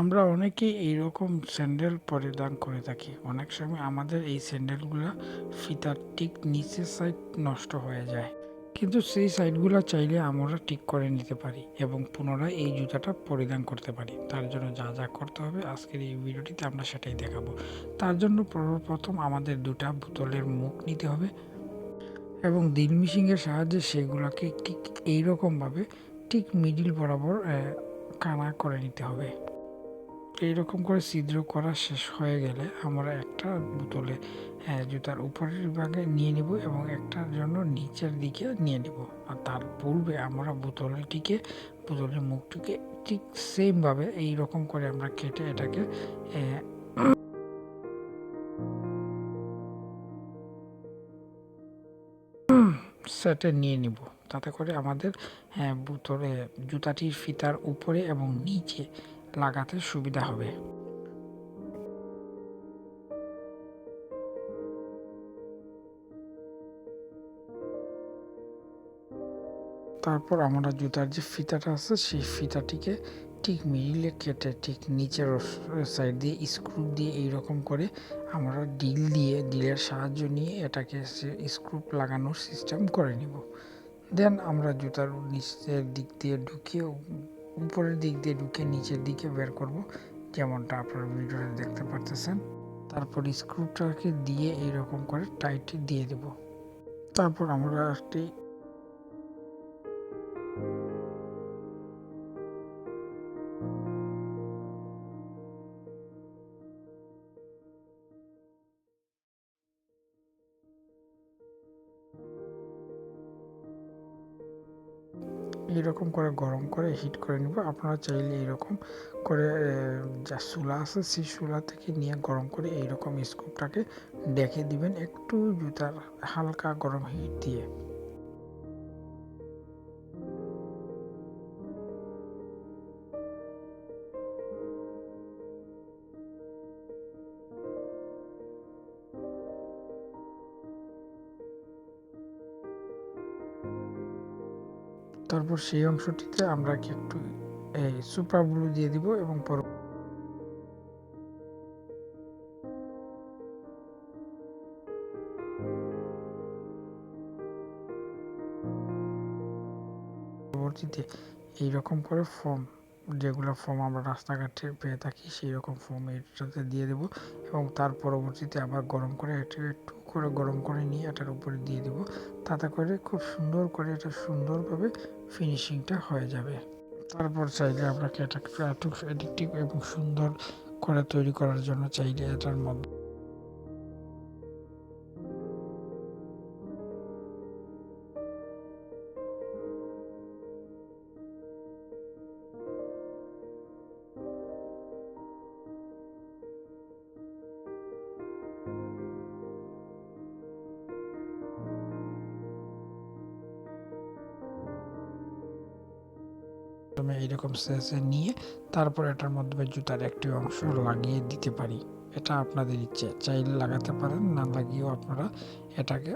আমরা অনেকেই এইরকম স্যান্ডেল পরিধান করে থাকি। অনেক সময় আমাদের এই স্যান্ডেলগুলো ফিতার ঠিক নিচের সাইড নষ্ট হয়ে যায়। কিন্তু সেই সাইডগুলো চাইলে আমরা ঠিক করে নিতে পারি এবং পুনরায় এই জুতাটা পরিধান করতে পারি। তার জন্য যা যা করতে হবে আজকের এই ভিডিওটিতে আমরা সেটাই দেখাবো। তার জন্য প্রথম আমাদের দুটা বোতলের মুখ নিতে হবে এবং দিল মিশিংয়ের সাহায্যে সেগুলোকে ঠিক এইরকমভাবে ঠিক মিডিল বরাবর কানা করে নিতে হবে। এইরকম করে ছিদ্র করা শেষ হয়ে গেলে আমরা একটা বোতলে আহ, জুতার উপরের ভাগে নিয়ে নিব এবং একটার জন্য নিচের দিকে নিয়ে নিব। আর তার পূর্বে আমরা বোতলটিকে বোতলের মুখটিকে ঠিক সেমভাবে এই রকম করে আমরা কেটে এটাকে সেটে নিয়ে নিব। তাতে করে আমাদের হ্যাঁ, বোতলে জুতাটির ফিতার উপরে এবং নিচে লাগাতে সুবিধা হবে। তারপর আমরা জুতার যে ফিতাটা আছে, সেই ফিতাটিকে ঠিক মিডিলে কেটে, ঠিক নিচের সাইড দিয়ে স্ক্রু দিয়ে এইরকম করে আমরা ডিল দিয়ে, ডিলের সাহায্য নিয়ে এটাকে স্ক্রু লাগানোর সিস্টেম করে নিব। দেন আমরা জুতার নিচের দিক দিয়ে ঢুকিয়ে উপরের দিক দিয়ে ঢুকে নিচের দিকে বের করব, যেমনটা আপনারা ভিডিওতে দেখতে পারতেছেন। তারপর স্ক্রুটাকে দিয়ে এইরকম করে টাইট দিয়ে দেব। তারপর আমরা একটি এইরকম করে গরম করে হিট করে নিব। আপনারা চাইলে এইরকম করে যা চুলা আছে সেই চুলা থেকে নিয়ে গরম করে এইরকম স্কুপটাকে ডেকে দিবেন একটু জুতার হালকা গরম হিট দিয়ে। তারপর সেই অংশটিতে আমরা কি একটু এই সুপার ব্লু দিয়ে দিব এবং পর পরবর্তীতে এইরকম করে ফর্ম যেগুলো ফর্ম আমরা রাস্তাঘাটে পেয়ে থাকি সেই রকম ফর্ম এটাতে দিয়ে দেব এবং তার পরবর্তীতে আবার গরম করে এটা একটু করে গরম করে নিয়ে এটার উপরে দিয়ে দেব। তাতে করে খুব সুন্দর করে এটা সুন্দরভাবে ফিনিশিংটা হয়ে যাবে। তারপর চাইলে আপনাকে এটাকে এত এডিক্টিভ এবং সুন্দর করে তৈরি করার জন্য চাইলে এটার মধ্যে প্রথমে এইরকম সেসে নিয়ে তারপর এটার মধ্যে জুতার একটি অংশ লাগিয়ে দিতে পারি। এটা আপনাদের ইচ্ছে, চাইলে লাগাতে পারেন, না লাগিয়েও আপনারা এটাকে